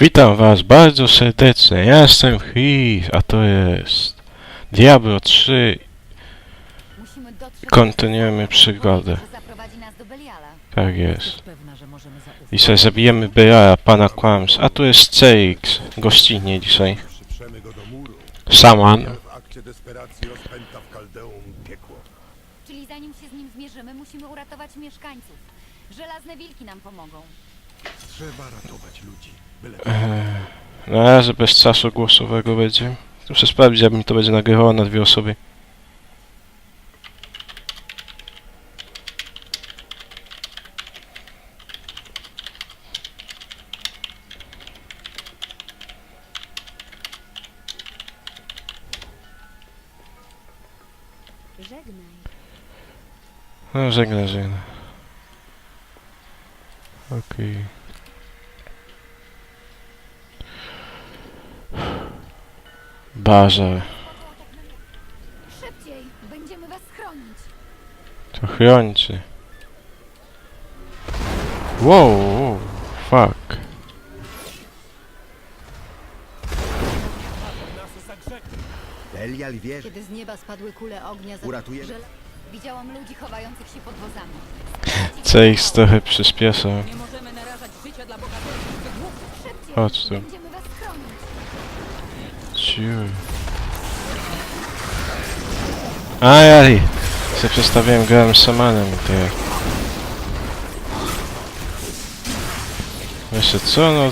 Witam was bardzo serdecznie, ja jestem Chris, a to jest Diablo 3 Musimy dotrzeć Kontynuujemy przygodę. Tak jest. Sobie zabijemy Beliala, pana kłams, a tu jest CX, gościnnie dzisiaj. Przyprzemy go do muru. Saman. Czyli zanim się z nim zmierzymy, musimy uratować mieszkańców. Żelazne wilki nam pomogą. Trzeba ratować ludzi. Na razie bez czasu głosowego będzie. Muszę sprawdzić, jak mi to będzie nagrywało na dwie osoby. Żegnaj. No, żegnaj, żegnaj. Okej. Barze. Szybciej! Będziemy was chronić. To chrońcy. Wow, wow, fuck. Belial wierzy. Kiedy z nieba spadły kule ognia, za... Uratujemy. Żela... Widziałam ludzi chowających się pod wozami. Trochę przyspiesza. Nie możemy narażać życia dla. Szybciej! Chodź tu. Będziemy. Ciu. Ajaj! Se przestawiłem grałem samanem i to jak... Jeszcze co no,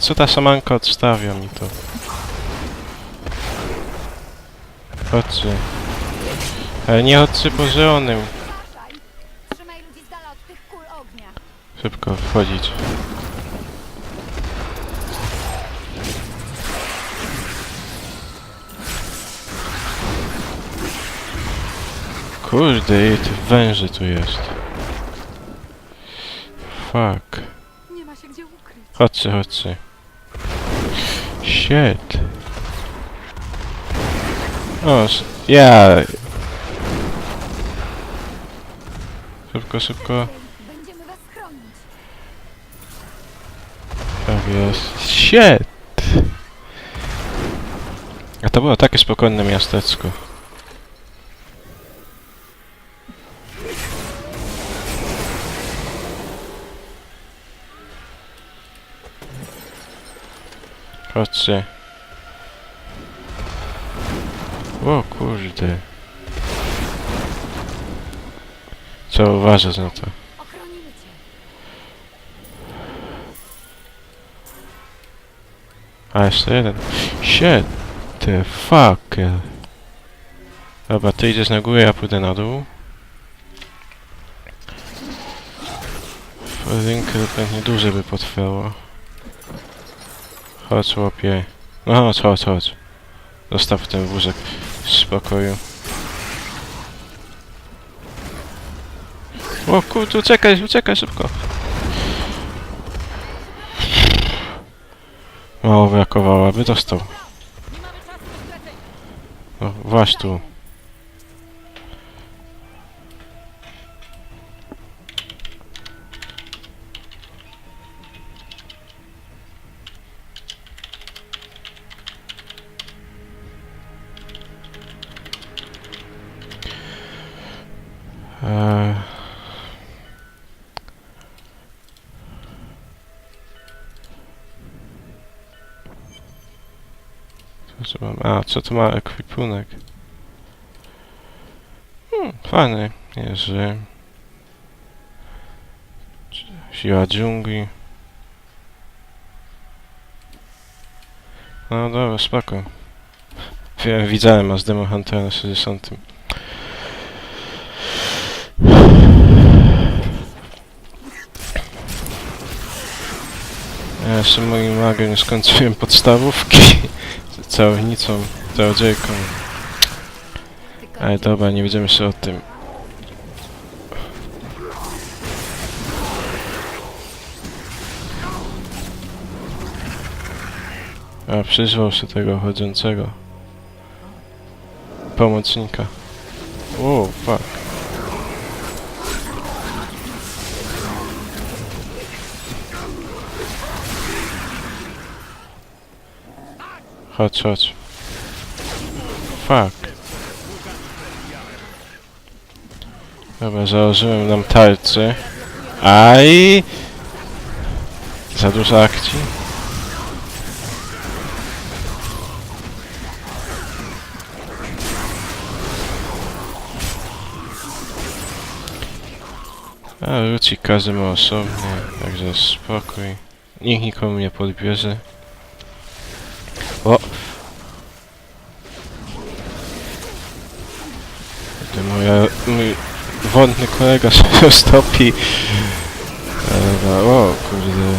co ta samanka odstawia mi to? Chodźcie. Ale nie chodźcie po zielonym. Uważaj! Trzymaj Kurde, i tych węży tu jest. Fuck. Nie ma się gdzie ukryć. Chodźcie, chodźcie. Shit. O, s- ja. Szybko, szybko. Będziemy was chronić. Tak jest. Shit! A to było takie spokojne miasteczko. Chodźcie. O kurde. Trzeba uważać na to. Ochronimy cię. A jeszcze jeden. Shit, the fuck. Dobra, ty idziesz na górę, ja pójdę na dół. Rynkę pewnie dłużej by potrwało. Chodź, łopie. No chodź, chodź, chodź. Zostaw ten wózek w spokoju. O kurde, uciekaj, uciekaj szybko. Mało brakowało, aby dostał. No, właśnie tu. Co mam? A, co tu ma ekwipunek? Hmm, fajny. Jest, że... Siła dżungli. No dobra, spoko. Wiem, widziałem a z Demon Huntera na 60. Ja jeszcze moim magiem nie skończyłem podstawówki. Całownicą, czarodziejką. Ale dobra, nie będziemy się o tym. A przyzwał się tego chodzącego. Pomocnika. O, fuck. Chodź, chodź. Fuck. Dobra, założyłem nam tarczy. Aj! Za dużo akcji. A Ruci każdy ma osobnie, także spokój. Nikt nikomu nie podbierze. O! Mój wodny kolega się stopi. O kurde.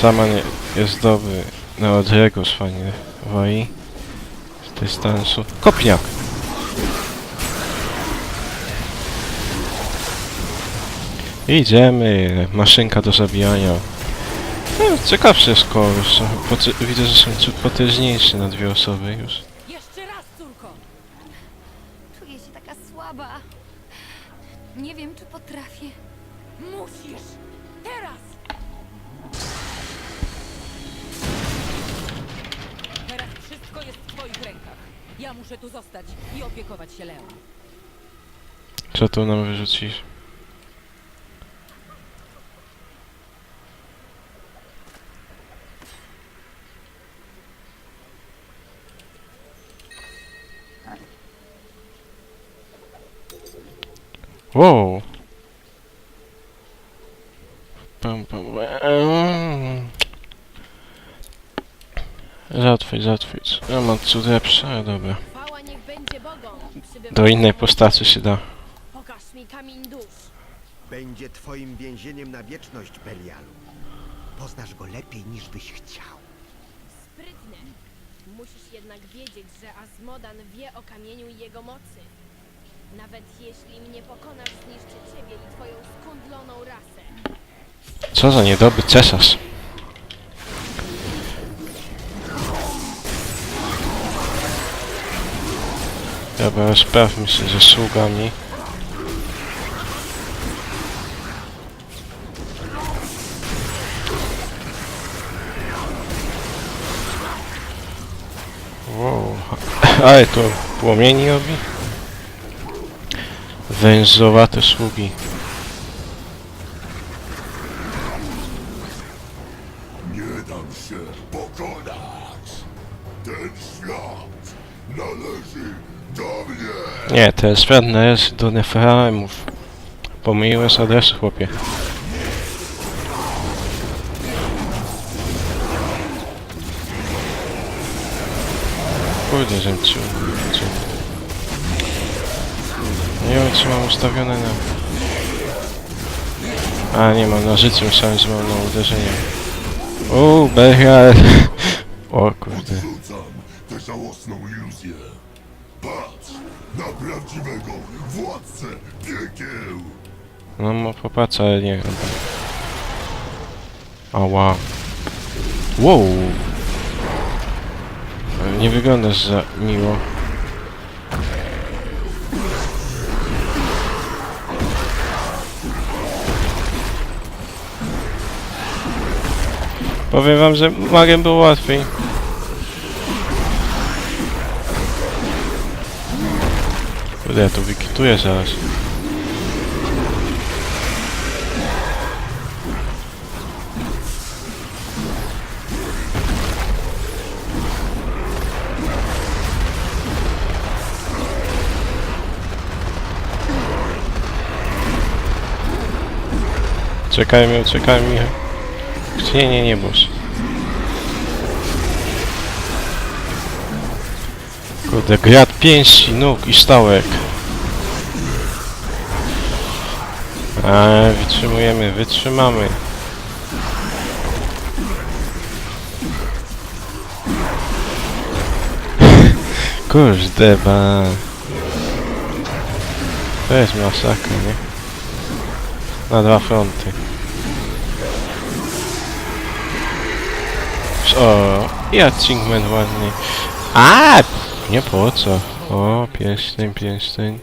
Sama nie, jest dobry. Na odległość fajnie woi. Z dystansu. Kopniak! Idziemy, maszynka do zabijania. No, ciekawsze jest. Widzę, że są ciut potężniejsze na dwie osoby już. Nie wiem, czy potrafię. Musisz! Teraz! Teraz wszystko jest w twoich rękach. Ja muszę tu zostać i opiekować się Leon. Co tu nam wyrzucisz? Wow! Pam, pam, eee. Zatwić, zatwić. Ja mam cud lepsze, ale dobra. Chwała niech będzie Bogom. Przybywaj Do innej postaci się da. Pokaż mi kamień dusz. Będzie twoim więzieniem na wieczność, Belialu. Poznasz go lepiej niż byś chciał. Sprytny. Musisz jednak wiedzieć, że Azmodan wie o kamieniu i jego mocy. Nawet jeśli mnie pokonasz, zniszczy ciebie i twoją skundloną rasę. Co za niedobry cesarz. Dobra, rozprawmy się ze sługami. Wow, ale to płomieni robi? Węzłowate sługi. Nie dam się pokonać. Ten świat należy do mnie. Nie, jest świat należy do Nefraimów. Pomyliłeś adres, chłopie. Kurde, żem ci uliczył. Nie wiem, czy mam ustawione na... A, nie mam na życie, myślałem, że mam na uderzenie. Uuu, Behrial! O kurde. Tę żałosną iluzję. Patrz na prawdziwego władcę piekieł. No, no popatrz, ale nie chyba. Ała. Wow. Ale Nie wyglądasz za miło. Powiem wam, że magiem było łatwiej. Kurde, ja to wykituję zaraz. Czekajmy, uciekajmy. Nie, nie, nie, boż. Kurde, grad pięści, nóg i stałek. A, wytrzymujemy, wytrzymamy. Kurde, ba. To jest masakra, nie? Na dwa fronty. co? I achievement ładny. A, nie po co. O, pierścień, pierścień.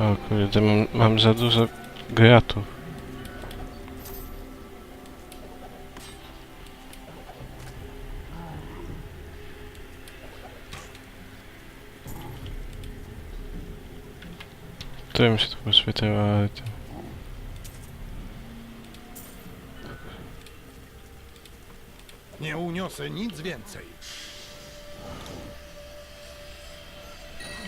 O kurde, mam, mam za dużo gratów. Którym się to poświetliło, ale to... Nie uniosę nic więcej.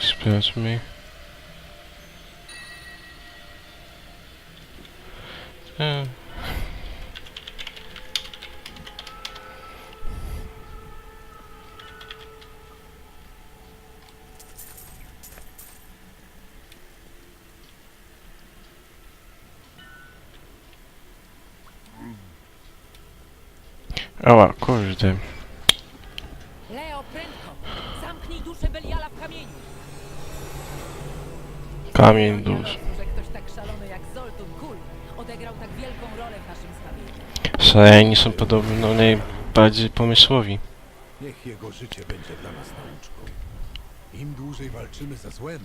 Sprawdźmy. E. Ała, kurde. Leo, prędko! Zamknij duszę Beliala w kamieniu! Kamień dusz. że ktoś tak szalony jak Zoltun Kul odegrał tak wielką rolę w naszym zbawieniu. Szaleni są podobno najbardziej pomysłowi. Niech jego życie będzie dla nas nauczką. Im dłużej walczymy ze złem,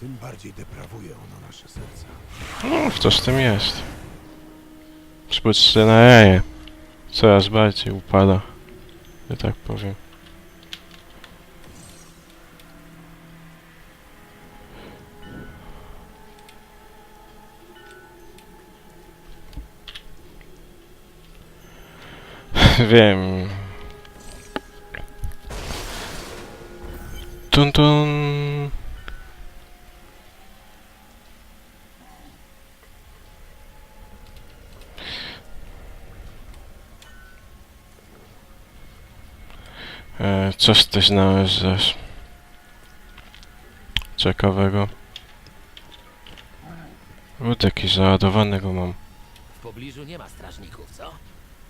tym bardziej deprawuje ono nasze serca. No, w to z tym jest. Spójrzcie na jaje. Coraz bardziej upada. Że tak powiem. Wiem. Tun tun. Coś ty znalazłeś ciekawego. Łód jakiś załadowany go mam. W pobliżu nie ma strażników, co?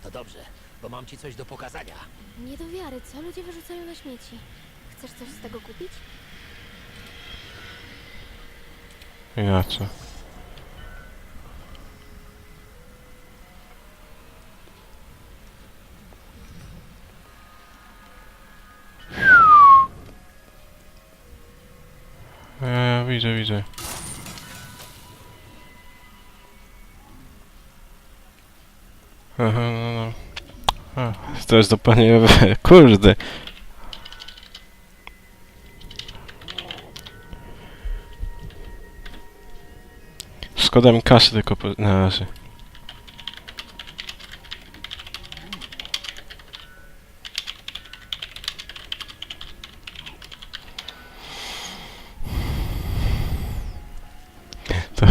To dobrze, bo mam ci coś do pokazania. Nie do wiary, co ludzie wyrzucają na śmieci. Chcesz coś z tego kupić? I E, widzę. Aha, no, no. To jest do pani. Kurde. Szkoda mi kasy tylko na razie.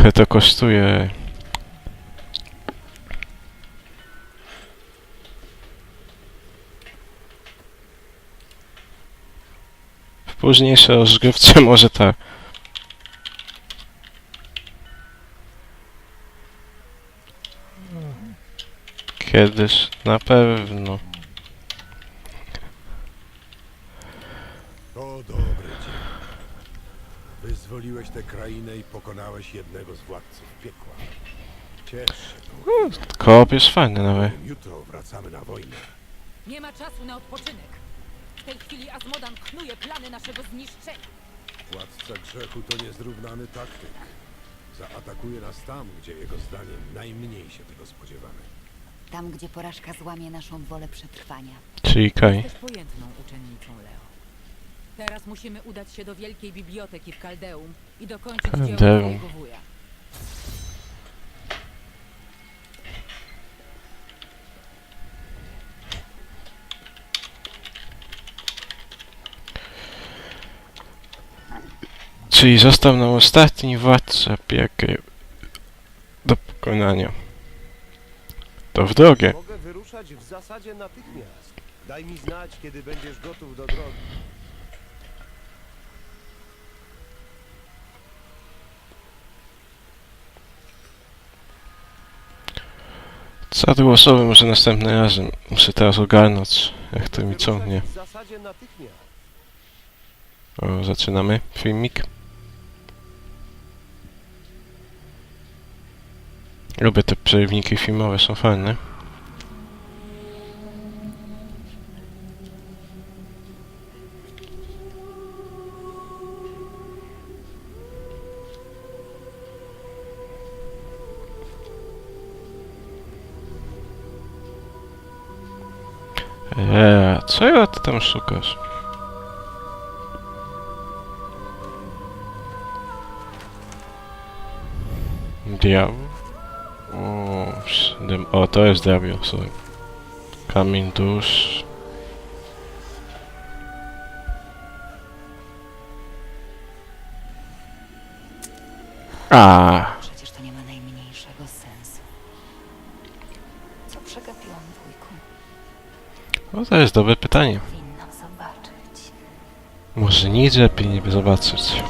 Trochę to kosztuje. W późniejszej rozgrywce może tak. Kiedyś, na pewno. To dobry dzień. Wyzwoliłeś tę krainę i pokonałeś jednego z władców piekła. Ciesz się, to. Koop jest fajny nawet. Jutro wracamy na wojnę. Nie ma czasu na odpoczynek. W tej chwili Azmodan knuje plany naszego zniszczenia. Władca grzechu to niezrównany taktyk. Zaatakuje nas tam, gdzie jego zdaniem najmniej się tego spodziewamy. Tam, gdzie porażka złamie naszą wolę przetrwania. Czyli Kai. Jesteś pojętną uczennicą, Leo. Teraz musimy udać się do wielkiej biblioteki w Kaldeum i dokończyć dzieło Kaldeum. twojego wuja. Czyli został nam ostatni władca piekieł do pokonania. To w drogę. Mogę wyruszać w zasadzie natychmiast. Daj mi znać, kiedy będziesz gotów do drogi. Czad głosowy może następnym razem. Muszę teraz ogarnąć, jak to mi ciągnie. O, zaczynamy filmik. Lubię te przerywniki filmowe, są fajne. Co ja ty tam szukasz? Diabeł. O, o, to jest diabeł, sorry. Kamień dusz. A, no to jest dobre pytanie. Może nic lepiej zobaczyć.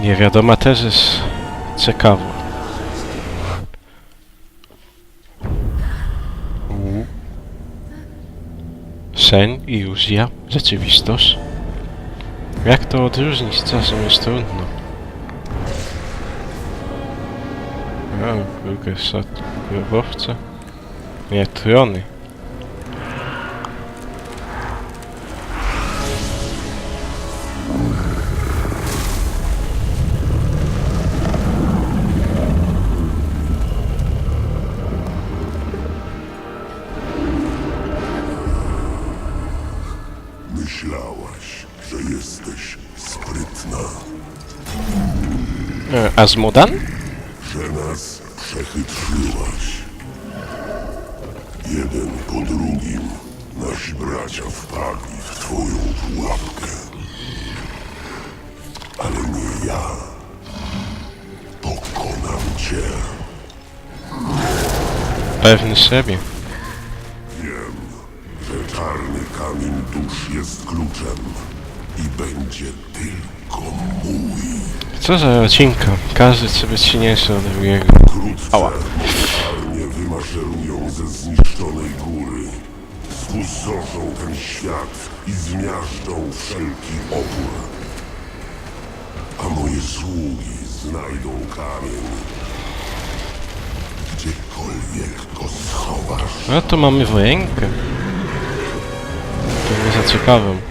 Nie wiadoma też jest ciekawo. U. Sen, iluzja, rzeczywistość. Jak to odróżnić? Czasem jest trudno. A, drugie sad grobowca. Nie, trony. Azmodan? że nas przechytrzyłaś. Jeden po drugim nasi bracia wpadli w twoją pułapkę. Ale nie ja. Pokonam cię. Pewny siebie. Wiem, że czarny kamień dusz jest kluczem i będzie tylko mój. Co za odcinka? Każdy chce być silniejszy od drugiego. Wkrótce Ała. wymaszerują ze zniszczonej góry. Spustoszą ten świat i zmiażdżą wszelki opór. A moje sługi znajdą kamień. Gdziekolwiek go schowasz, No to mamy wojenkę. To mnie zaciekawią. wtedy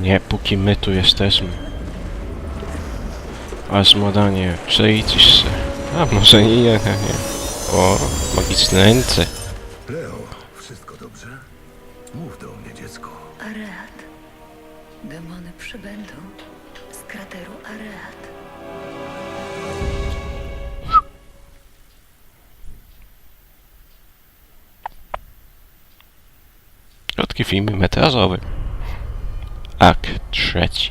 Nie, póki my tu jesteśmy. Azmodanie, przejdź się. A może nie, nie, nie. O, magiczne ręce. Leo, wszystko dobrze? Mów do mnie, dziecko. Areat. Demony przybędą z krateru Areat. Krótki film metrażowy. Trzeci.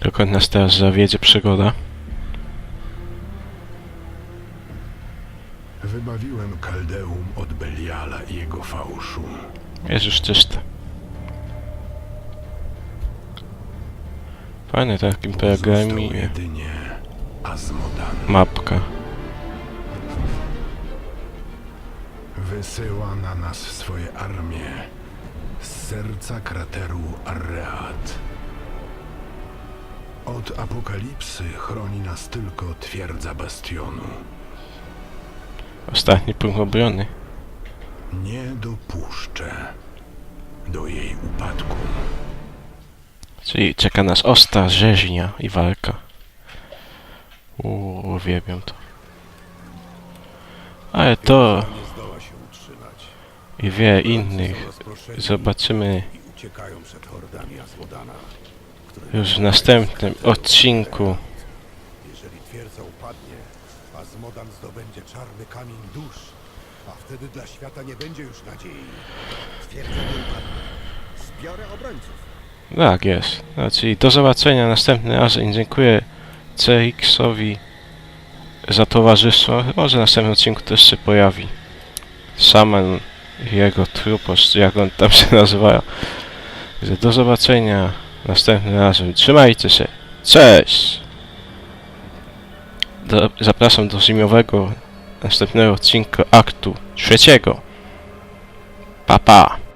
Dokąd nas teraz zawiedzie przygoda? Wybawiłem Kaldeum od Beliala i jego fałszu. Jest już czyste. Fajny takim pergamie. jedynie Azmodan. Mapka. Wysyła na nas swoje armie z serca krateru Arreat. Od apokalipsy chroni nas tylko twierdza bastionu. Ostatni punkt obrony. Nie dopuszczę do jej upadku. Czyli czeka nas ostra rzeźnia i walka. Uuu, uwielbiam to. Ale to Nie zdoła się utrzymać. I wiele innych zobaczymy już w następnym odcinku. Jeżeli twierdza upadnie, Azmodan zdobędzie czarny kamień dusz, a wtedy dla świata nie będzie już nadziei. Twierdza nie upadnie. Zbiorę obrońców. Tak jest. Czyli do zobaczenia następnym razem. Dziękuję CX-owi za towarzystwo. Może w następnym odcinku też się pojawi. Saman i jego truposz, jak on tam się nazywa. Do zobaczenia następnym razem. Trzymajcie się. Cześć! Do, zapraszam do zimowego następnego odcinka aktu trzeciego. Pa pa!